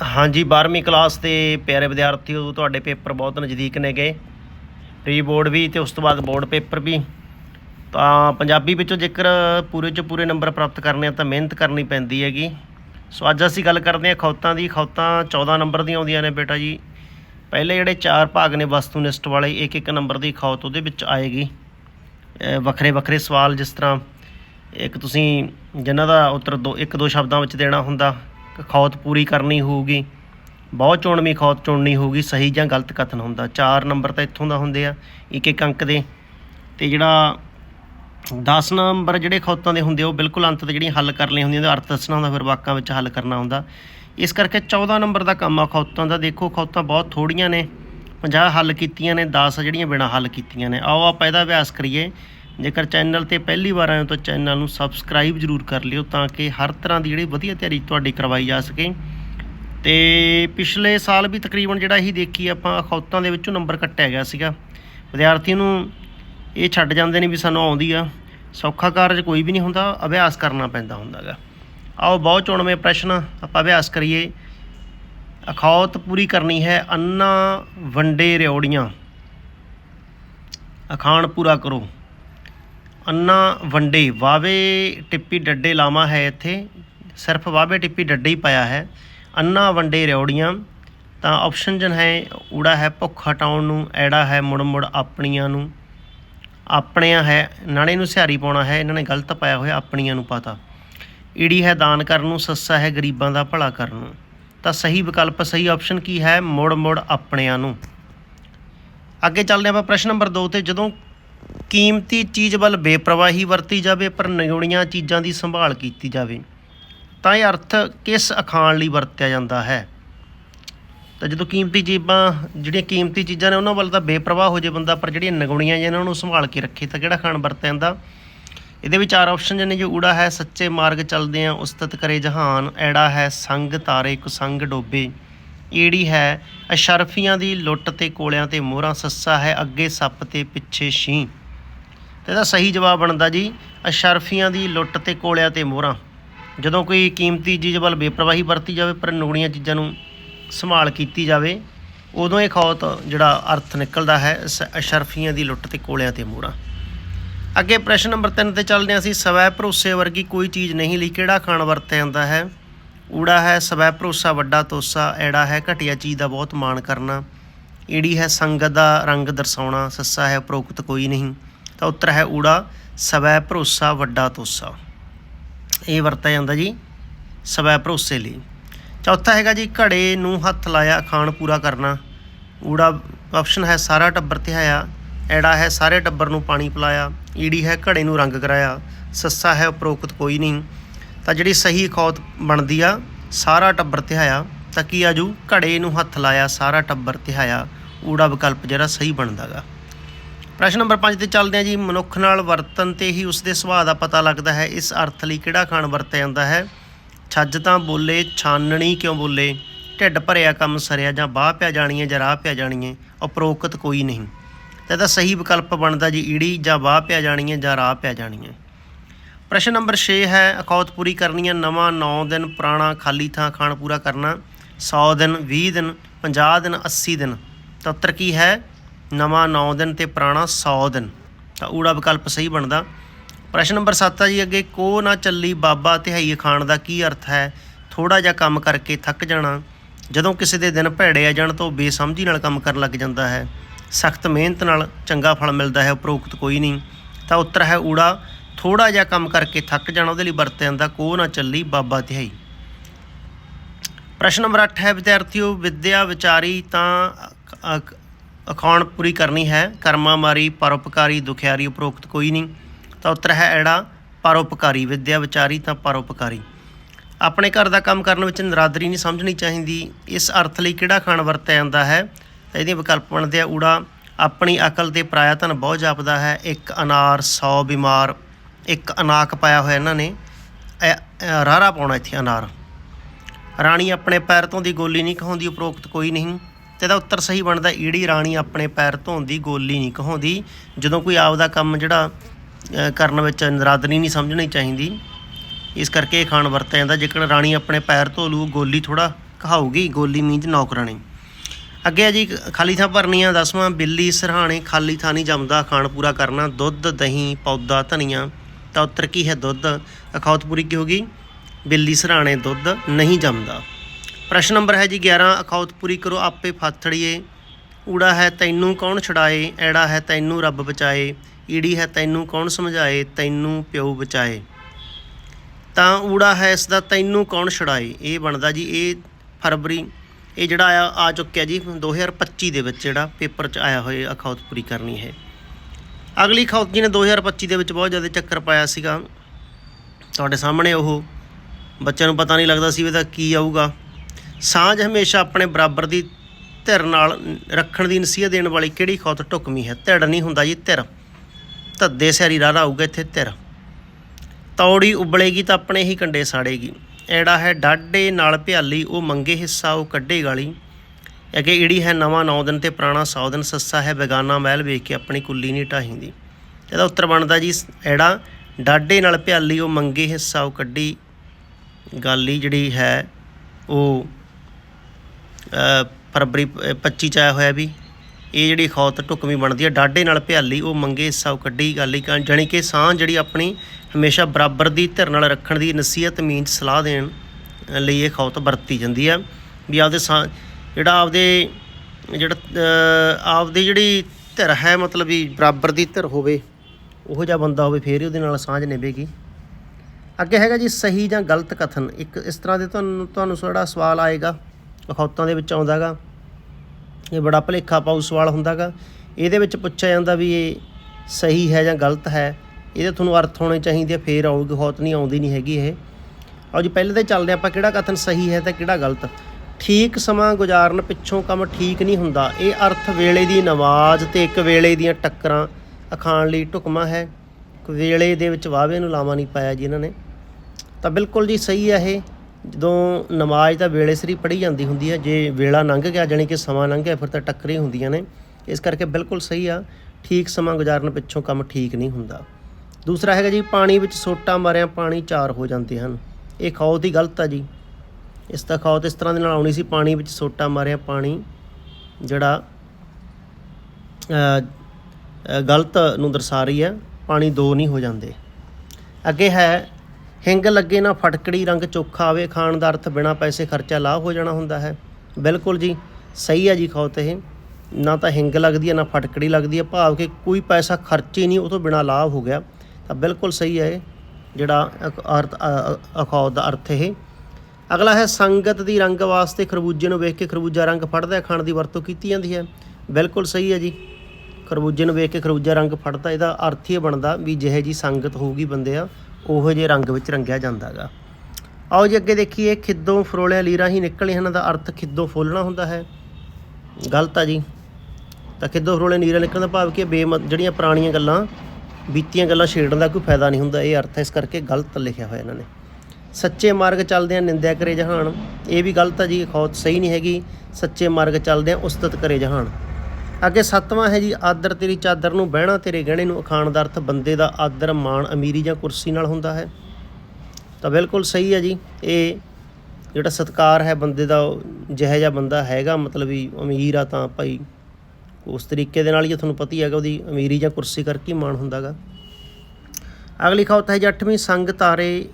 ਹਾਂਜੀ 12ਵੀਂ ਕਲਾਸ ਦੇ ਪਿਆਰੇ ਵਿਦਿਆਰਥੀਓ, ਤੁਹਾਡੇ ਪੇਪਰ ਬਹੁਤ ਨਜ਼ਦੀਕ ਨੇ ਗਏ ਪ੍ਰੀ ਬੋਰਡ ਵੀ ਤੇ ਉਸ ਤੋਂ ਬਾਅਦ ਬੋਰਡ ਪੇਪਰ ਵੀ। ਤਾਂ ਪੰਜਾਬੀ ਵਿੱਚੋਂ ਜੇਕਰ ਪੂਰੇ ਚ ਪੂਰੇ ਨੰਬਰ ਪ੍ਰਾਪਤ ਕਰਨੇ ਆ ਤਾਂ ਮਿਹਨਤ ਕਰਨੀ ਪੈਂਦੀ ਹੈਗੀ। ਸੋ ਅੱਜ ਅਸੀਂ ਗੱਲ ਕਰਦੇ ਹਾਂ ਖੌਤਾਂ ਦੀ। ਖੌਤਾਂ 14 ਨੰਬਰ ਦੀਆਂ ਆਉਂਦੀਆਂ ਨੇ ਬੇਟਾ ਜੀ। ਪਹਿਲੇ ਜਿਹੜੇ ਚਾਰ ਭਾਗ ਨੇ ਵਸਤੂਨਿਸ਼ਟ ਵਾਲੇ, ਇੱਕ ਇੱਕ ਨੰਬਰ ਦੀ ਖੌਤ ਉਹਦੇ ਵਿੱਚ ਆਏਗੀ। ਵੱਖਰੇ ਵੱਖਰੇ ਸਵਾਲ ਜਿਸ ਤਰ੍ਹਾਂ ਇੱਕ ਤੁਸੀਂ ਜਿਨ੍ਹਾਂ ਦਾ ਉੱਤਰ ਦੋ, ਇੱਕ ਦੋ ਸ਼ਬਦਾਂ ਵਿੱਚ ਦੇਣਾ ਹੁੰਦਾ। ਖੌਤ ਪੂਰੀ ਕਰਨੀ ਹੋਊਗੀ ਬਹੁਤ ਚੋਣਵੀਂ ਖੌਤ ਚੁਣਨੀ ਹੋਊਗੀ ਸਹੀ ਜਾਂ ਗਲਤ ਕਥਨ ਹੁੰਦਾ। ਚਾਰ ਨੰਬਰ ਤਾਂ ਇੱਥੋਂ ਦਾ ਹੁੰਦੇ ਆ ਇੱਕ ਇੱਕ ਅੰਕ ਦੇ। ਤੇ ਜਿਹੜਾ 10 ਨੰਬਰ ਜਿਹੜੇ ਖੌਤਾਂ ਦੇ ਹੁੰਦੇ ਆ, ਉਹ ਬਿਲਕੁਲ ਅੰਤ ਤੇ ਜਿਹੜੀਆਂ ਹੱਲ ਕਰਨੀਆਂ ਹੁੰਦੀਆਂ ਉਹਦਾ ਅਰਥ ਦੱਸਣਾ ਹੁੰਦਾ ਫਿਰ ਵਾਕਾਂ ਵਿੱਚ ਹੱਲ ਕਰਨਾ ਹੁੰਦਾ। ਇਸ ਕਰਕੇ 14 ਨੰਬਰ ਦਾ ਕੰਮ ਆ ਖੌਤਾਂ ਦਾ। ਦੇਖੋ ਖੌਤਾਂ ਬਹੁਤ ਥੋੜੀਆਂ ਨੇ 50 ਹੱਲ ਕੀਤੀਆਂ ਨੇ 10 ਜਿਹੜੀਆਂ ਬਿਨਾਂ ਹੱਲ ਕੀਤੀਆਂ ਨੇ। ਆਓ ਆਪਾਂ ਇਹਦਾ ਅਭਿਆਸ ਕਰੀਏ। ਜੇਕਰ ਚੈਨਲ ਤੇ ਪਹਿਲੀ ਵਾਰ ਆਏ ਹੋ ਤਾਂ ਚੈਨਲ ਨੂੰ ਸਬਸਕ੍ਰਾਈਬ ਜ਼ਰੂਰ ਕਰ ਲਿਓ ਤਾਂ ਕਿ ਹਰ ਤਰ੍ਹਾਂ ਦੀ ਜਿਹੜੀ ਵਧੀਆ ਤਿਆਰੀ ਤੁਹਾਡੀ ਕਰਵਾਈ ਜਾ ਸਕੇ। ਤੇ ਪਿਛਲੇ ਸਾਲ ਵੀ ਤਕਰੀਬਨ ਜਿਹੜਾ ਇਹੀ ਦੇਖੀ ਆਪਾਂ, ਅਖੌਤਾਂ ਦੇ ਵਿੱਚੋਂ ਨੰਬਰ ਕੱਟਿਆ ਗਿਆ ਸੀਗਾ। ਵਿਦਿਆਰਥੀ ਨੂੰ ਇਹ ਛੱਡ ਜਾਂਦੇ ਨੇ ਵੀ ਸਾਨੂੰ ਆਉਂਦੀ ਆ। ਸੌਖਾ ਕਾਰਜ ਕੋਈ ਵੀ ਨਹੀਂ ਹੁੰਦਾ, ਅਭਿਆਸ ਕਰਨਾ ਪੈਂਦਾ ਹੁੰਦਾਗਾ। ਆਓ ਬਹੁਤ ਚੁਣਵੇਂ ਪ੍ਰਸ਼ਨ ਆਪਾਂ ਅਭਿਆਸ ਕਰੀਏ। ਅਖੌਤ ਪੂਰੀ ਕਰਨੀ ਹੈ ਅੰਨਾ ਵੰਡੇ ਰਿਉੜੀਆਂ। ਅਖਾਣ ਪੂਰਾ ਕਰੋ। ਅੰਨਾ ਵੰਡੇ, ਵਾਵੇ ਟਿੱਪੀ ਡੱਡੇ ਲਾਮਾ ਹੈ ਇੱਥੇ। ਸਿਰਫ ਵਾਵੇ ਟਿੱਪੀ ਡੱਡੇ ਹੀ ਪਾਇਆ ਹੈ। ਅੰਨਾ ਵੰਡੇ ਰਿਉੜੀਆਂ, ਤਾਂ ਆਪਸ਼ਨ ਜਨ ਹੈ, ਊੜਾ ਹੈ ਭੁੱਖ ਹਟਾਉਣ ਨੂੰ, ਐੜਾ ਹੈ ਮੁੜ ਮੁੜ ਆਪਣੀਆਂ ਨੂੰ। ਆਪਣਿਆਂ ਹੈ, ਨਾਲੇ ਨੂੰ ਸਿਹਾਰੀ ਪਾਉਣਾ ਹੈ, ਇਹਨਾਂ ਨੇ ਗਲਤ ਪਾਇਆ ਹੋਇਆ ਆਪਣੀਆਂ ਨੂੰ ਪਤਾ। ਈੜੀ ਹੈ ਦਾਨ ਕਰਨ ਨੂੰ, ਸੱਸਾ ਹੈ ਗਰੀਬਾਂ ਦਾ ਭਲਾ ਕਰਨ ਨੂੰ। ਤਾਂ ਸਹੀ ਵਿਕਲਪ, ਸਹੀ ਆਪਸ਼ਨ ਕੀ ਹੈ? ਮੁੜ ਮੁੜ ਆਪਣਿਆਂ ਨੂੰ। ਅੱਗੇ ਚੱਲਦੇ ਆਪਾਂ ਪ੍ਰਸ਼ਨ ਨੰਬਰ 2 ਤੇ, ਜਦੋਂ ਕੀਮਤੀ ਚੀਜ਼ ਵੱਲ ਬੇਪਰਵਾਹੀ ਵਰਤੀ ਜਾਵੇ, ਪਰ ਨਿਗੁਣੀਆਂ ਚੀਜ਼ਾਂ ਦੀ ਸੰਭਾਲ ਕੀਤੀ ਜਾਵੇ। ਤਾਂ ਇਹ ਅਰਥ ਕਿਸ ਅਖਾਣ ਲਈ ਵਰਤਿਆ ਜਾਂਦਾ ਹੈ? ਤਾਂ ਜਦੋਂ ਕੀਮਤੀ ਚੀਜ਼ਾਂ ਜਿਹੜੀਆਂ ਕੀਮਤੀ ਚੀਜ਼ਾਂ ਨੇ, ਉਹਨਾਂ ਵੱਲ ਤਾਂ ਬੇਪਰਵਾਹ ਹੋ ਜੇ ਬੰਦਾ, ਪਰ ਜਿਹੜੀਆਂ ਨਿਗੁਣੀਆਂ ਜਿਹਨਾਂ ਨੂੰ ਸੰਭਾਲ ਕੇ ਰੱਖੇ, ਤਾਂ ਕਿਹੜਾ ਖਾਣ ਵਰਤਿਆ ਜਾਂਦਾ? ਇਹਦੇ ਵਿੱਚ ਚਾਰ ਆਪਸ਼ਨ ਨੇ ਜੋ ਊੜਾ ਹੈ, ਸੱਚੇ ਮਾਰਗ ਚੱਲਦੇ ਆ, ਉਸਤਤ ਕਰੇ ਜਹਾਨ, ਐੜਾ ਹੈ, ਸੰਗ ਤਾਰੇ, ਕੁਸੰਗ ਡੋਬੇ। ਈੜੀ ਹੈ। ਅਸ਼ਰਫੀਆਂ ਦੀ ਲੁੱਟ ਤੇ ਕੋਲਿਆਂ ਤੇ ਮੋਹਰਾਂ ਸੱਸਾ ਹੈ। ਅੱਗੇ ਸੱਪ ਤੇ ਪਿੱਛੇ ਛੀ। ਤੇ ਇਹਦਾ ਸਹੀ ਜਵਾਬ ਬਣਦਾ ਜੀ, ਅਸ਼ਰਫੀਆਂ ਦੀ ਲੁੱਟ ਤੇ ਕੋਲਿਆਂ ਤੇ ਮੋਹਰਾਂ। ਜਦੋਂ ਕੋਈ ਕੀਮਤੀ ਚੀਜ਼ ਵੱਲ ਬੇਪਰਵਾਹੀ ਵਰਤੀ ਜਾਵੇ, ਪਰ ਨੂੜੀਆਂ ਚੀਜ਼ਾਂ ਨੂੰ ਸੰਭਾਲ ਕੀਤੀ ਜਾਵੇ, ਉਦੋਂ ਇਹ ਖੌਤ ਜਿਹੜਾ ਅਰਥ ਨਿਕਲਦਾ ਹੈ ਸ- ਅਸ਼ਰਫੀਆਂ ਦੀ ਲੁੱਟ ਤੇ ਕੋਲਿਆਂ ਤੇ ਮੋਹਰਾਂ। ਅੱਗੇ ਪ੍ਰਸ਼ਨ ਨੰਬਰ 3 ਤੇ ਚੱਲਦੇ ਹਾਂ ਅਸੀਂ। ਸਵੈ ਭਰੋਸੇ ਵਰਗੀ ਕੋਈ ਚੀਜ਼ ਨਹੀਂ ਲਈ ਕਿਹੜਾ ਖਾਣ ਵਰਤਿਆ ਜਾਂਦਾ ਹੈ? ਊੜਾ ਹੈ, ਸਵੈ ਭਰੋਸਾ, ਵੱਡਾ ਤੋਸਾ, ਐੜਾ ਹੈ, ਘਟੀਆ ਚੀਜ਼ ਦਾ ਬਹੁਤ ਮਾਣ ਕਰਨਾ। ਈੜੀ ਹੈ, ਸੰਗਤ ਦਾ ਰੰਗ ਦਰਸਾਉਣਾ, ਸੱਸਾ ਹੈ ਉਪਰੋਕਤ ਕੋਈ ਨਹੀਂ। ਤਾਂ ਉੱਤਰ ਹੈ ਊੜਾ, ਸਵੈ ਭਰੋਸਾ, ਵੱਡਾ ਤੋਸਾ। ਇਹ ਵਰਤਿਆ ਜਾਂਦਾ ਜੀ, ਸਵੈ ਭਰੋਸੇ ਲਈ। ਚੌਥਾ ਹੈਗਾ ਜੀ, ਘੜੇ ਨੂੰ ਹੱਥ ਲਾਇਆ ਖਾਣ ਪੂਰਾ ਕਰਨਾ। ਊੜਾ ਆਪਸ਼ਨ ਹੈ, ਸਾਰਾ ਟੱਬਰ ਧਿਆਇਆ ਐੜਾ ਹੈ, ਸਾਰੇ ਟੱਬਰ ਨੂੰ ਪਾਣੀ ਪਿਲਾਇਆ। ਈੜੀ ਹੈ, ਘੜੇ ਨੂੰ ਰੰਗ ਕਰਾਇਆ। ਸੱਸਾ ਹੈ ਉਪਰੋਕਤ ਕੋਈ ਨਹੀਂ। ਤਾਂ ਜਿਹੜੀ ਸਹੀ ਖੌਤ ਬਣਦੀ ਆ, ਸਾਰਾ ਟੱਬਰ ਤਿਹਾਇਆ। ਤਾਂ ਕੀ ਆਜੂ? ਘੜੇ ਨੂੰ ਹੱਥ ਲਾਇਆ, ਸਾਰਾ ਟੱਬਰ ਤਿਹਾਇਆ। ਊੜਾ ਵਿਕਲਪ ਜਿਹੜਾ ਸਹੀ ਬਣਦਾਗਾ। ਪ੍ਰਸ਼ਨ ਨੰਬਰ 5 ਤੇ ਚੱਲਦੇ ਹਾਂ ਜੀ। ਮਨੁੱਖ ਨਾਲ ਵਰਤਨ ਤੇ ਹੀ ਉਸਦੇ ਸੁਭਾਅ ਦਾ ਪਤਾ ਲੱਗਦਾ ਹੈ। ਇਸ ਅਰਥ ਲਈ ਕਿਹੜਾ ਖਾਣ ਵਰਤਿਆ ਜਾਂਦਾ ਹੈ? ਛੱਜ ਤਾਂ ਬੋਲੇ, ਛਾਨਣੀ ਕਿਉਂ ਬੋਲੇ? ਢਿੱਡ ਭਰਿਆ ਕੰਮ ਸਰਿਆ ਜਾਂ ਬਾਹ ਪਿਆ ਜਾਣੀਏ ਜਾਂ ਰਾਹ ਪਿਆ ਜਾਣੀਏ, ਉਪਰੋਕਤ ਕੋਈ ਨਹੀਂ। ਤਾਂ ਇਹਦਾ ਸਹੀ ਵਿਕਲਪ ਬਣਦਾ ਜੀ, ਈੜੀ ਜਾਂ ਬਾਹ ਪਿਆ ਜਾਣੀਏ ਜਾਂ ਰਾਹ ਪਿਆ ਜਾਣੀਏ। ਪ੍ਰਸ਼ਨ ਨੰਬਰ 6 ਹੈ, ਅਖੌਤ ਪੂਰੀ ਕਰਨੀ ਹੈ, ਨਵਾਂ 9 ਦਿਨ, ਪੁਰਾਣਾ ਖਾਲੀ ਥਾਂ ਖਾਣ ਪੂਰਾ ਕਰਨਾ 100 ਦਿਨ 20 ਦਿਨ 50 ਦਿਨ 80 ਦਿਨ। ਤਾਂ ਉੱਤਰ ਕੀ ਹੈ? ਨਵਾਂ 9 ਦਿਨ ਤੇ ਪੁਰਾਣਾ 100 ਦਿਨ। ਤਾਂ ਊੜਾ ਵਿਕਲਪ ਸਹੀ ਬਣਦਾ। ਪ੍ਰਸ਼ਨ ਨੰਬਰ 7 ਆ ਜੀ ਅੱਗੇ, ਕੋ ਨਾ ਚੱਲੀ ਬਾਬਾ ਤਿਹਾਈ ਖਾਣ ਦਾ ਕੀ ਅਰਥ ਹੈ? ਥੋੜਾ ਜਿਹਾ ਕੰਮ ਕਰਕੇ ਥੱਕ ਜਾਣਾ। ਜਦੋਂ ਕਿਸੇ ਦੇ ਦਿਨ ਭੈੜੇ ਆ ਜਾਣ ਤੋਂ ਬੇਸਮਝੀ ਨਾਲ ਕੰਮ ਕਰਨ ਲੱਗ ਜਾਂਦਾ ਹੈ। ਸਖਤ ਮਿਹਨਤ ਨਾਲ ਚੰਗਾ ਫਲ ਮਿਲਦਾ ਹੈ, ਉਪਰੋਕਤ ਕੋਈ ਨਹੀਂ। ਤਾਂ ਉੱਤਰ ਹੈ ਊੜਾ। ਥੋੜਾ ਜਿਹਾ ਕੰਮ ਕਰਕੇ ਥੱਕ ਜਾਣਾ, ਉਹਦੇ ਲਈ ਵਰਤਿਆ ਜਾਂਦਾ ਕੋ ਨਾ ਚੱਲੀ ਬਾਬਾ ਤਿਹਾਈ। ਪ੍ਰਸ਼ਨ ਨੰਬਰ 8 ਹੈ, ਵਿਦਿਆਰਥੀਓ, ਵਿਦਿਆ ਵਿਚਾਰੀ ਤਾਂ ਅ- ਅਖਾਣ ਪੂਰੀ ਕਰਨੀ ਹੈ, ਕਰਮਾ ਮਾਰੀ, ਪਰਉਪਕਾਰੀ, ਦੁਖਿਆਰੀ, ਉਪਰੋਕਤ ਕੋਈ ਨਹੀਂ। ਤਾਂ ਉੱਤਰ ਹੈ ਐੜਾ, ਪਰਉਪਕਾਰੀ, ਵਿਦਿਆ ਵਿਚਾਰੀ ਤਾਂ ਪਰਉਪਕਾਰੀ। ਆਪਣੇ ਘਰ ਦਾ ਕੰਮ ਕਰਨ ਵਿੱਚ ਨਰਾਦਰੀ ਨਹੀਂ ਸਮਝਣੀ ਚਾਹੀਦੀ। ਇਸ ਅਰਥ ਲਈ ਕਿਹੜਾ ਖਾਣ ਵਰਤਿਆ ਜਾਂਦਾ ਹੈ? ਤਾਂ ਇਹਦੇ ਵਿਕਲਪ ਬਣਦੇ ਆ, ਊੜਾ, ਆਪਣੀ ਅਕਲ ਤੇ ਪਰਾਇਆ ਧਨ ਬਹੁਤ ਜਾਪਦਾ ਹੈ, ਇੱਕ ਅਨਾਰ 100 ਬਿਮਾਰ। ਇੱਕ ਅਨਾਕ ਪਾਇਆ ਹੋਇਆ ਇਹਨਾਂ ਨੇ। ਇਹ- ਇਹ ਰਾਰਾ ਪਾਉਣਾ ਇੱਥੇ ਅਨਾਰ। ਰਾਣੀ ਆਪਣੇ ਪੈਰ ਧੋਣ ਦੀ ਗੋਲੀ ਨਹੀਂ ਕਹਾਉਂਦੀ, ਉਪਰੋਕਤ ਕੋਈ ਨਹੀਂ। ਤੇ ਇਹਦਾ ਉੱਤਰ ਸਹੀ ਬਣਦਾ, ਈੜੀ ਰਾਣੀ ਆਪਣੇ ਪੈਰ ਧੋਣ ਦੀ ਗੋਲੀ ਨਹੀਂ ਕਹਾਉਂਦੀ। ਜਦੋਂ ਕੋਈ ਆਪਦਾ ਕੰਮ ਜਿਹੜਾ ਕਰਨ ਵਿੱਚ ਨਰਾਦਰੀ ਨਹੀਂ ਸਮਝਣੀ ਚਾਹੀਦੀ। ਇਸ ਕਰਕੇ ਇਹ ਖਾਣ ਵਰਤਿਆ ਜਾਂਦਾ, ਜੇਕਰ ਰਾਣੀ ਆਪਣੇ ਪੈਰ ਧੋ ਲੂ ਗੋਲੀ ਥੋੜਾ ਕਹਾਊਗੀ, ਗੋਲੀ ਮੀਂਜ ਨੌਕਰਾਣੀ ਅੱਗੇ ਆ ਜੀ, ਖਾਲੀ ਥਾਂ ਭਰਨੀਆਂ, ਦਸਵਾਂ, ਬਿੱਲੀ, ਸਰਹਾਣੇ, ਖਾਲੀ ਥਾਂ ਨਹੀਂ ਜੰਮਦਾ, ਖਾਣ ਪੂਰਾ ਕਰਨਾ, ਦੁੱਧ, ਦਹੀਂ, ਪੌਦਾ, ਧਨੀਆ। ਤਾਂ ਉੱਤਰ ਕੀ ਹੈ ਦੁੱਧ? ਅਖੌਤ ਪੂਰੀ ਕੀ ਹੋਗੀ ਬਿੱਲੀ ਸਰਾਣੇ ਦੁੱਧ ਨਹੀਂ ਜੰਮਦਾ। ਪ੍ਰਸ਼ਨ ਨੰਬਰ ਹੈ ਜੀ 11 ਅਖੌਤ ਪੂਰੀ ਕਰੋ ਆਪੇ ਫਾਥੜੀਏ। ਊੜਾ ਹੈ ਤੈਨੂੰ ਕੌਣ ਛਡਾਏ? ਐੜਾ ਹੈ ਤੈਨੂੰ ਰੱਬ ਬਚਾਏ। ਈੜੀ ਹੈ ਤੈਨੂੰ ਕੌਣ ਸਮਝਾਏ? ਤੈਨੂੰ ਪਿਓ ਬਚਾਏ। ਤਾਂ ਊੜਾ ਹੈ ਇਸ ਦਾ ਤੈਨੂੰ ਕੌਣ ਛਡਾਏ? ਇਹ ਬਣਦਾ ਜੀ, ਇਹ ਫਰਵਰੀ, ਇਹ ਜਿਹੜਾ ਆਇਆ, ਆ ਚੁੱਕਿਆ ਜੀ 2025 ਦੇ ਵਿੱਚ ਜਿਹੜਾ ਪੇਪਰ 'ਚ ਆਇਆ ਹੋਇਆ ਅਖੌਤ ਪੂਰੀ ਕਰਨੀ ਹੈ। ਅਗਲੀ ਖੌਤ ਜੀ ਨੇ 2025 ਦੇ ਵਿੱਚ ਬਹੁਤ ਜ਼ਿਆਦਾ ਚੱਕਰ ਪਾਇਆ ਸੀਗਾ। ਤੁਹਾਡੇ ਸਾਹਮਣੇ ਉਹ ਬੱਚਿਆਂ ਨੂੰ ਪਤਾ ਨਹੀਂ ਲੱਗਦਾ ਸੀ ਵੀ ਇਹਦਾ ਕੀ ਆਊਗਾ। ਸਾਂਝ ਹਮੇਸ਼ਾ ਆਪਣੇ ਬਰਾਬਰ ਦੀ ਧਿਰ ਨਾਲ ਰੱਖਣ ਦੀ ਨਸੀਹਤ ਦੇਣ ਵਾਲੀ ਕਿਹੜੀ ਖੌਤ ਢੁਕਵੀਂ ਹੈ? ਧਿੜ ਨਹੀਂ ਹੁੰਦਾ ਜੀ, ਧਿਰ। ਧੱਦੇ ਸਿਆਰੀ ਰਾਹ ਆਊਗਾ ਇੱਥੇ ਧਿਰ। ਤੌੜੀ ਉਬਲੇਗੀ ਤਾਂ ਆਪਣੇ ਹੀ ਕੰਡੇ ਸਾੜੇਗੀ। ਐੜਾ ਹੈ ਡਾਢੇ ਨਾਲ ਭਿਆਲੀ, ਉਹ ਮੰਗੇ ਹਿੱਸਾ, ਉਹ ਕੱਢੇ ਗਾਲੀ ਅੱਗੇ ਈੜੀ ਹੈ ਨਵਾਂ ਨੌ ਦਿਨ ਤੇ ਪੁਰਾਣਾ ਸੌ ਦਿਨ ਸੱਸਾ ਹੈ ਬੇਗਾਨਾ ਮਹਿਲ ਵੇਖ ਕੇ ਆਪਣੀ ਕੁੱਲੀ ਨਹੀਂ ਢਾਹੀਂਦੀ ਇਹਦਾ ਉੱਤਰ ਬਣਦਾ ਜੀ ਐੜਾ, ਡਾਢੇ ਨਾਲ ਭਿਆਲੀ ਉਹ ਮੰਗੇ ਹਿੱਸਾ, ਉਹ ਕੱਢੀ ਗਾਲੀ ਜਿਹੜੀ ਹੈ ਉਹ ਫਰਵਰੀ ਪ- 25 ਚ ਆਇਆ ਹੋਇਆ ਵੀ। ਇਹ ਜਿਹੜੀ ਖੌਤ ਢੁਕਵੀਂ ਬਣਦੀ ਹੈ, ਡਾਢੇ ਨਾਲ ਭਿਆਲੀ ਉਹ ਮੰਗੇ ਹਿੱਸਾ, ਉਹ ਕੱਢੀ ਗਾਲੀ ਕਾਂ ਜਾਣੀ ਕਿ ਸਾਹ ਜਿਹੜੀ ਆਪਣੀ ਹਮੇਸ਼ਾ ਬਰਾਬਰ ਦੀ ਧਿਰ ਨਾਲ ਰੱਖਣ ਦੀ ਨਸੀਹਤ ਮੀਨ ਸਲਾਹ ਦੇਣ ਲਈ ਇਹ ਖੌਤ ਵਰਤੀ ਜਾਂਦੀ ਹੈ ਵੀ ਆਪਦੇ ਸਾਂ ਜਿਹੜਾ ਆਪਦੇ ਜਿਹੜਾ ਆਪਦੀ ਜਿਹੜੀ ਧਿਰ ਹੈ ਮਤਲਬ ਵੀ ਬਰਾਬਰ ਦੀ ਧਿਰ ਹੋਵੇ ਉਹੋ ਜਿਹਾ ਬੰਦਾ ਹੋਵੇ ਫੇਰ ਹੀ ਉਹਦੇ ਨਾਲ ਸਾਂਝ ਨਿਭੇਗੀ। ਅੱਗੇ ਹੈਗਾ ਜੀ ਸਹੀ ਜਾਂ ਗਲਤ ਕਥਨ। ਇੱਕ ਇਸ ਤਰ੍ਹਾਂ ਦੇ ਤੁਹਾਨੂੰ ਤੁਹਾਨੂੰ ਜਿਹੜਾ ਸਵਾਲ ਆਏਗਾ ਅਖੌਤਾਂ ਦੇ ਵਿੱਚ ਆਉਂਦਾਗਾ। ਇਹ ਬੜਾ ਭਲੇਖਾ ਪਾਉ ਸਵਾਲ ਹੁੰਦਾਗਾ। ਇਹਦੇ ਵਿੱਚ ਪੁੱਛਿਆ ਜਾਂਦਾ ਵੀ ਇਹ ਸਹੀ ਹੈ ਜਾਂ ਗਲਤ ਹੈ। ਇਹਦੇ ਤੁਹਾਨੂੰ ਅਰਥ ਹੋਣੇ ਚਾਹੀਦੇ ਆ, ਫੇਰ ਆਊਗੀ ਖੌਤ ਨਹੀਂ ਆਉਂਦੀ ਨਹੀਂ ਹੈਗੀ ਇਹ। ਆਓ ਜੀ ਪਹਿਲੇ ਤੇ ਚੱਲਦੇ ਆਪਾਂ ਕਿਹੜਾ ਕਥਨ ਸਹੀ ਹੈ ਤੇ ਕਿਹੜਾ ਗਲਤ। ਠੀਕ ਸਮਾਂ ਗੁਜ਼ਾਰਨ ਪਿੱਛੋਂ ਕੰਮ ਠੀਕ ਨਹੀਂ ਹੁੰਦਾ। ਇਹ ਅਰਥ ਵੇਲੇ ਦੀ ਨਮਾਜ਼ ਤੇ ਇੱਕ ਵੇਲੇ ਦੀਆਂ ਟੱਕਰਾਂ ਅਖਾਣ ਲਈ ਢੁਕਮਾ ਹੈ। ਵੇਲੇ ਦੇ ਵਿੱਚ ਵਾਵੇ ਨੂੰ ਲਾਵਾ ਨਹੀਂ ਪਾਇਆ ਜੀ ਇਹਨਾਂ ਨੇ। ਤਾਂ ਬਿਲਕੁਲ ਜੀ ਸਹੀ ਹੈ ਇਹ। ਜਦੋਂ ਨਮਾਜ਼ ਤਾਂ ਵੇਲੇ ਸਿਰ ਪੜ੍ਹੀ ਜਾਂਦੀ ਹੁੰਦੀ ਹੈ, ਜੇ ਵੇਲਾ ਲੰਘ ਗਿਆ, ਜਾਣੀ ਕਿ ਸਮਾਂ ਲੰਘ ਗਿਆ ਫਿਰ ਤਾਂ ਟੱਕਰੇ ਹੁੰਦੀਆਂ ਨੇ। ਇਸ ਕਰਕੇ ਬਿਲਕੁਲ ਸਹੀ ਆ, ਠੀਕ ਸਮਾਂ ਗੁਜ਼ਾਰਨ ਪਿੱਛੋਂ ਕੰਮ ਠੀਕ ਨਹੀਂ ਹੁੰਦਾ। ਦੂਸਰਾ ਹੈਗਾ ਜੀ, ਪਾਣੀ ਵਿੱਚ ਸੋਟਾ ਮਾਰਿਆ ਪਾਣੀ ਚਾਰ ਹੋ ਜਾਂਦੇ ਹਨ। ਇਹ ਖਾਓ ਦੀ ਗਲਤ ਆ ਜੀ। ਇਸ ਦਾ ਖੌਤ ਇਸ ਤਰ੍ਹਾਂ ਦੇ ਨਾਲ ਆਉਣੀ ਸੀ ਪਾਣੀ ਵਿੱਚ ਸੋਟਾ ਮਾਰਿਆ ਪਾਣੀ ਜਿਹੜਾ ਗਲਤ ਨੂੰ ਦਰਸਾ ਰਹੀ ਹੈ ਪਾਣੀ ਦੋ ਨਹੀਂ ਹੋ ਜਾਂਦੇ ਅੱਗੇ ਹੈ ਹਿੰਗ ਲੱਗੇ ਨਾ ਫਟਕੜੀ ਰੰਗ ਚੋਖਾ ਆਵੇ ਖਾਣ ਦਾ ਅਰਥ ਬਿਨਾ ਪੈਸੇ ਖਰਚਾ ਲਾਭ ਹੋ ਜਾਣਾ ਹੁੰਦਾ ਹੈ ਬਿਲਕੁਲ ਜੀ ਸਹੀ ਹੈ ਜੀ ਖੌਤ ਇਹ ਨਾ ਤਾਂ ਹਿੰਗ ਲੱਗਦੀ ਹੈ ਨਾ ਫਟਕੜੀ ਲੱਗਦੀ ਹੈ ਭਾਵ ਕਿ ਕੋਈ ਪੈਸਾ ਖਰਚ ਹੀ ਨਹੀਂ ਉਹ ਤੋਂ ਬਿਨਾ ਲਾਭ ਹੋ ਗਿਆ ਤਾਂ ਬਿਲਕੁਲ ਸਹੀ ਹੈ ਇਹ ਜਿਹੜਾ ਅਕ- ਅਰਥ ਅ- ਅਖੌਤ ਦਾ ਅਰਥ ਇਹ ਅਗਲਾ ਹੈ ਸੰਗਤ ਦੀ ਰੰਗ ਵਾਸਤੇ ਖਰਬੂਜੇ ਨੂੰ ਵੇਖ ਕੇ ਖਰਬੂਜਾ ਰੰਗ ਫੜਦਾ ਹੈ, ਖਾਣ ਦੀ ਵਰਤੋਂ ਕੀਤੀ ਜਾਂਦੀ ਹੈ। ਬਿਲਕੁਲ ਸਹੀ ਹੈ ਜੀ। ਖਰਬੂਜੇ ਨੂੰ ਵੇਖ ਕੇ ਖਰਬੂਜਾ ਰੰਗ ਫੜਦਾ ਇਹਦਾ ਅਰਥ ਹੀ ਬਣਦਾ ਵੀ ਜਿਹੇ ਜੀ ਸੰਗਤ ਹੋਊਗੀ ਬੰਦੇ ਆ ਉਹੋ ਜਿਹੇ ਰੰਗ ਵਿੱਚ ਰੰਗਿਆ ਜਾਂਦਾਗਾ ਆਓ ਜੀ ਅੱਗੇ ਦੇਖੀਏ ਖਿੱਦੋਂ ਫਰੋਲਿਆਂ ਲੀਰਾਂ ਹੀ ਨਿਕਲੇ ਹਨ ਦਾ ਅਰਥ ਖਿੱਦੋਂ ਫੋਲਣਾ ਹੁੰਦਾ ਹੈ। ਗਲਤ ਆ ਜੀ। ਤਾਂ ਖਿੱਦੋਂ ਫਰੋਲੇ ਲੀਰਾਂ ਨਿਕਲਣ ਦਾ ਭਾਵ ਕਿ ਬੇ ਜਿਹੜੀਆਂ ਪੁਰਾਣੀਆਂ ਗੱਲਾਂ ਬੀਤੀਆਂ ਗੱਲਾਂ ਛੇੜਨ ਦਾ ਕੋਈ ਫਾਇਦਾ ਨਹੀਂ ਹੁੰਦਾ ਇਹ ਅਰਥ ਹੈ ਇਸ ਕਰਕੇ ਗਲਤ ਲਿਖਿਆ ਹੋਇਆ ਇਹਨਾਂ ਨੇ। ਸੱਚੇ ਮਾਰਗ ਚੱਲਦਿਆਂ ਨਿੰਦਿਆ ਕਰੇ ਜਹਾਨ। ਇਹ ਵੀ ਗਲਤ ਆ ਜੀ ਖੌਤ ਸਹੀ ਨਹੀਂ ਹੈਗੀ। ਸੱਚੇ ਮਾਰਗ ਚੱਲਦਿਆਂ ਉਸਤਤ ਕਰੇ ਜਹਾਨ। ਅੱਗੇ ਸੱਤਵਾਂ ਹੈ ਜੀ ਆਦਰ ਤੇਰੀ ਚਾਦਰ ਨੂੰ ਬਹਿਣਾ ਤੇਰੇ ਗਹਿਣੇ ਨੂੰ ਅਖਾਣ ਦਾ ਅਰਥ ਬੰਦੇ ਦਾ ਆਦਰ ਮਾਣ ਅਮੀਰੀ ਜਾਂ ਕੁਰਸੀ ਨਾਲ ਹੁੰਦਾ ਹੈ। ਤਾਂ ਬਿਲਕੁਲ ਸਹੀ ਹੈ ਜੀ ਇਹ ਜਿਹੜਾ ਸਤਕਾਰ ਹੈ ਬੰਦੇ ਦਾ ਉਹ ਜਿਹੋ ਜਿਹਾ ਬੰਦਾ ਹੈਗਾ ਮਤਲਬ ਵੀ ਅਮੀਰ ਆ ਤਾਂ ਭਾਈ ਉਸ ਤਰੀਕੇ ਦੇ ਨਾਲ ਹੀ ਆ, ਤੁਹਾਨੂੰ ਪਤਾ ਹੀ ਹੈਗਾ ਉਹਦੀ ਅਮੀਰੀ ਜਾਂ ਕੁਰਸੀ ਕਰਕੇ ਹੀ ਮਾਣ ਹੁੰਦਾਗਾ। ਅਗਲੀ ਖੌਤ ਹੈ ਜੀ ਅੱਠਵੀਂ ਸੰਗ ਤਾਰੇ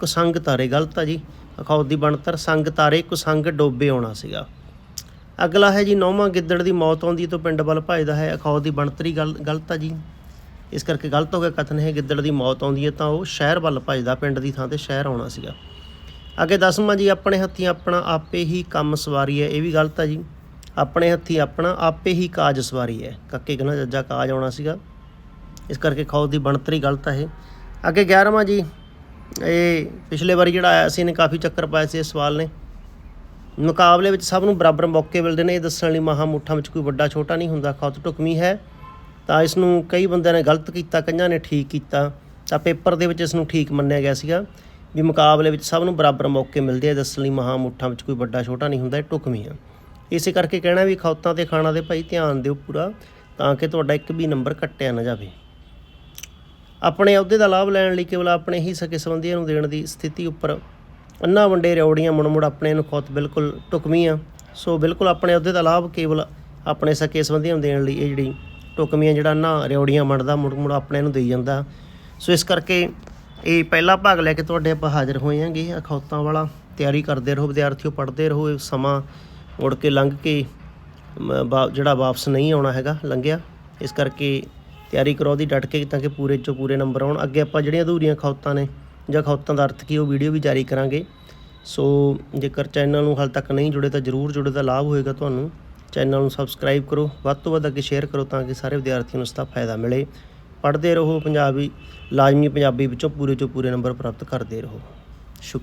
ਕੁਸੰਗ ਤਾਰੇ, ਗਲਤ ਆ ਜੀ। ਅਖੌਤ ਦੀ ਬਣਤਰ, ਸੰਗ ਤਾਰੇ ਕੁਸੰਗ ਡੋਬੇ ਆਉਣਾ ਸੀਗਾ। ਅਗਲਾ ਹੈ ਜੀ, ਨੌਵਾਂ ਗਿੱਦੜ ਦੀ ਮੌਤ ਆਉਂਦੀ ਤੋਂ ਪਿੰਡ ਵੱਲ ਭਜਦਾ ਹੈ। ਅਖੌਤ ਦੀ ਬਣਤਰੀ ਗਲ, ਗਲਤ ਆ ਜੀ। ਇਸ ਕਰਕੇ ਗਲਤ ਹੋ ਗਿਆ ਕਥਨ ਹੈ ਗਿੱਦੜ ਦੀ ਮੌਤ ਆਉਂਦੀ ਹੈ ਤਾਂ ਉਹ ਸ਼ਹਿਰ ਵੱਲ ਭਜਦਾ ਪਿੰਡ ਦੀ ਥਾਂ ਤੇ ਸ਼ਹਿਰ ਆਉਣਾ ਸੀਗਾ। ਅੱਗੇ ਦਸਵਾਂ ਜੀ, ਆਪਣੇ ਹੱਥੀਂ ਆਪਣਾ ਆਪੇ ਹੀ ਕੰਮ ਸਵਾਰੀ ਹੈ, ਇਹ ਵੀ ਗਲਤ ਆ ਜੀ। ਆਪਣੇ ਹੱਥੀਂ ਆਪਣਾ ਆਪੇ ਹੀ ਕਾਜ ਸਵਾਰੀ ਹੈ। ਕੱਕੇ ਕਹਿੰਦਾ, ਜੱਜਾ ਕਾਜ ਆਉਣਾ ਸੀਗਾ। ਇਸ ਕਰਕੇ ਖੌਦ ਦੀ ਬਣਤਰੀ ਗਲਤ ਹੈ ਇਹ। ਅੱਗੇ 11ਵਾਂ ਜੀ ਇਹ ਪਿਛਲੇ ਵਾਰੀ ਜਿਹੜਾ ਆਇਆ ਸੀ ਇਹਨੇ ਕਾਫੀ ਚੱਕਰ ਪਾਏ ਸੀ ਇਸ ਸਵਾਲ ਨੇ। ਮੁਕਾਬਲੇ ਵਿੱਚ ਸਭ ਨੂੰ ਬਰਾਬਰ ਮੌਕੇ ਮਿਲਦੇ ਨੇ, ਇਹ ਦੱਸਣ ਲਈ ਮਹਾ ਮੁੱਠਾਂ ਵਿੱਚ ਕੋਈ ਵੱਡਾ ਛੋਟਾ ਨਹੀਂ ਹੁੰਦਾ ਖੌਤ ਢੁਕਵੀਂ ਹੈ। ਤਾਂ ਇਸ ਨੂੰ ਕਈ ਬੰਦਿਆਂ ਨੇ ਗਲਤ ਕੀਤਾ, ਕਈਆਂ ਨੇ ਠੀਕ ਕੀਤਾ। ਤਾਂ ਪੇਪਰ ਦੇ ਵਿੱਚ ਇਸ ਨੂੰ ਠੀਕ ਮੰਨਿਆ ਗਿਆ ਸੀਗਾ ਵੀ ਮੁਕਾਬਲੇ ਵਿੱਚ ਸਭ ਨੂੰ ਬਰਾਬਰ ਮੌਕੇ ਮਿਲਦੇ ਆ, ਦੱਸਣ ਲਈ ਮਹਾ ਮੁੱਠਾਂ ਵਿੱਚ ਕੋਈ ਵੱਡਾ ਛੋਟਾ ਨਹੀਂ ਹੁੰਦਾ, ਇਹ ਢੁਕਵੀਂ ਆ। ਇਸੇ ਕਰਕੇ ਕਹਿਣਾ ਵੀ ਖੌਤਾਂ ਤੇ ਖਾਣਾ ਦੇ ਭਾਈ ਧਿਆਨ ਦਿਓ ਪੂਰਾ, ਤਾਂ ਕਿ ਤੁਹਾਡਾ ਇੱਕ ਵੀ ਨੰਬਰ ਕੱਟਿਆ ਨਾ ਜਾਵੇ। ਆਪਣੇ ਅਹੁਦੇ ਦਾ ਲਾਭ ਲੈਣ ਲਈ ਕੇਵਲ ਆਪਣੇ ਹੀ ਸਕੇ ਸੰਬੰਧੀਆਂ ਨੂੰ ਦੇਣ ਦੀ ਸਥਿਤੀ ਉੱਪਰ ਅੰਨਾ ਵੰਡੇ ਰਿਉੜੀਆਂ ਮੁੜ ਮੁੜ ਆਪਣੇ ਨੂੰ ਖੁੱਤ ਬਿਲਕੁਲ ਟੁਕਮੀਆਂ। ਸੋ ਬਿਲਕੁਲ ਆਪਣੇ ਅਹੁਦੇ ਦਾ ਲਾਭ ਕੇਵਲ ਆਪਣੇ ਸਕੇ ਸੰਬੰਧੀਆਂ ਨੂੰ ਦੇਣ ਲਈ ਇਹ ਜਿਹੜੀ ਟੁਕਮੀਆਂ ਜਿਹੜਾ ਨਾ ਰਿਉੜੀਆਂ ਮੰਡਦਾ ਮੁੜ ਮੁੜ ਆਪਣੇ ਨੂੰ ਦੇਈ ਜਾਂਦਾ। ਸੋ ਇਸ ਕਰਕੇ ਇਹ ਪਹਿਲਾ ਭਾਗ ਲੈ ਕੇ ਤੁਹਾਡੇ ਆਪਾਂ ਹਾਜ਼ਰ ਹੋਏ ਆਂਗੇ ਅਖੌਤਾਂ ਵਾਲਾ ਤਿਆਰੀ ਕਰਦੇ ਰਹੋ, ਵਿਦਿਆਰਥੀਓ ਪੜ੍ਹਦੇ ਰਹੋ, ਇਹ ਸਮਾਂ ਮੁੜ ਕੇ ਲੰਘ ਕੇ ਜਿਹੜਾ ਵਾਪਸ ਨਹੀਂ ਆਉਣਾ ਹੈਗਾ, ਲੰਘਿਆ। ਇਸ ਕਰਕੇ ਤਿਆਰੀ ਕਰੋ ਉਹਦੀ ਡਟ ਕੇ ਤਾਂ ਕਿ ਪੂਰੇ ਚੋਂ ਪੂਰੇ ਨੰਬਰ ਆਉਣ। ਅੱਗੇ ਆਪਾਂ ਜਿਹੜੀਆਂ ਅਧੂਰੀਆਂ ਖੌਤਾਂ ਨੇ ਜਾਂ ਖੌਤਾਂ ਦਾ ਅਰਥ ਕੀ ਉਹ ਵੀਡੀਓ ਵੀ ਜਾਰੀ ਕਰਾਂਗੇ। ਸੋ ਜੇਕਰ ਚੈਨਲ ਨੂੰ ਹਾਲ ਤੱਕ ਨਹੀਂ ਜੁੜੇ ਤਾਂ ਜਰੂਰ ਜੁੜੇ ਤਾਂ ਲਾਭ ਹੋਏਗਾ ਤੁਹਾਨੂੰ। ਚੈਨਲ ਨੂੰ ਸਬਸਕ੍ਰਾਈਬ ਕਰੋ, ਵੱਧ ਤੋਂ ਵੱਧ ਅੱਗੇ ਸ਼ੇਅਰ ਕਰੋ ਤਾਂ ਕਿ ਸਾਰੇ ਵਿਦਿਆਰਥੀਆਂ ਨੂੰ ਇਸ ਦਾ ਫਾਇਦਾ ਮਿਲੇ। ਪੜ੍ਹਦੇ ਰਹੋ ਪੰਜਾਬੀ, ਲਾਜ਼ਮੀ ਪੰਜਾਬੀ ਵਿੱਚੋਂ ਪੂਰੇ ਚੋਂ ਪੂਰੇ ਨੰਬਰ ਪ੍ਰਾਪਤ ਕਰਦੇ ਰਹੋ।